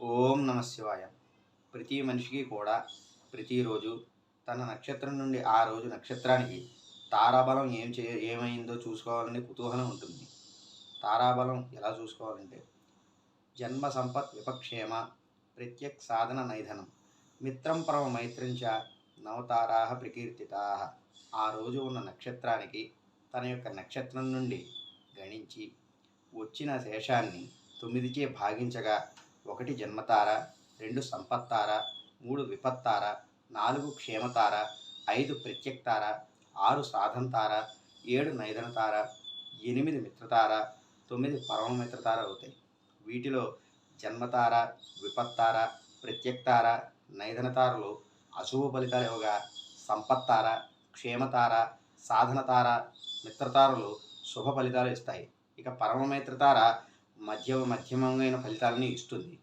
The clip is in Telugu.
ఓం నమ శివాయ. ప్రతి మనిషికి కూడా ప్రతిరోజు తన నక్షత్రం నుండి ఆ రోజు నక్షత్రానికి తారాబలం ఏం చే ఏమైందో చూసుకోవాలనే కుతూహలం ఉంటుంది. తారాబలం ఎలా చూసుకోవాలంటే జన్మ సంపత్ విపక్షేమ ప్రత్యక్ సాధన నైధనం మిత్రం పరమ మైత్రించ నవతారా ప్రకీర్తితా. ఆ రోజు ఉన్న నక్షత్రానికి తన యొక్క నక్షత్రం నుండి గణించి వచ్చిన శేషాన్ని తొమ్మిదిచే భాగించగా ఒకటి జన్మతార రెండు సంపత్తార మూడు విపత్తార నాలుగు క్షేమతార ఐదు ప్రత్యక్తార ఆరు సాధంతార ఏడు నైదనతార ఎనిమిది మిత్రతార తొమ్మిది పరమమిత్రతార అవుతాయి. వీటిలో జన్మతార విపత్తార ప్రత్యక్తార నైదనతారలు అశుభ ఫలితాలు ఇవ్వగా సంపత్తార క్షేమతార సాధనతార మిత్రతారలు శుభ ఫలితాలు ఇస్తాయి. ఇక పరమమిత్రతార మధ్య మధ్యమైన ఫలితాలని ఇస్తుంది.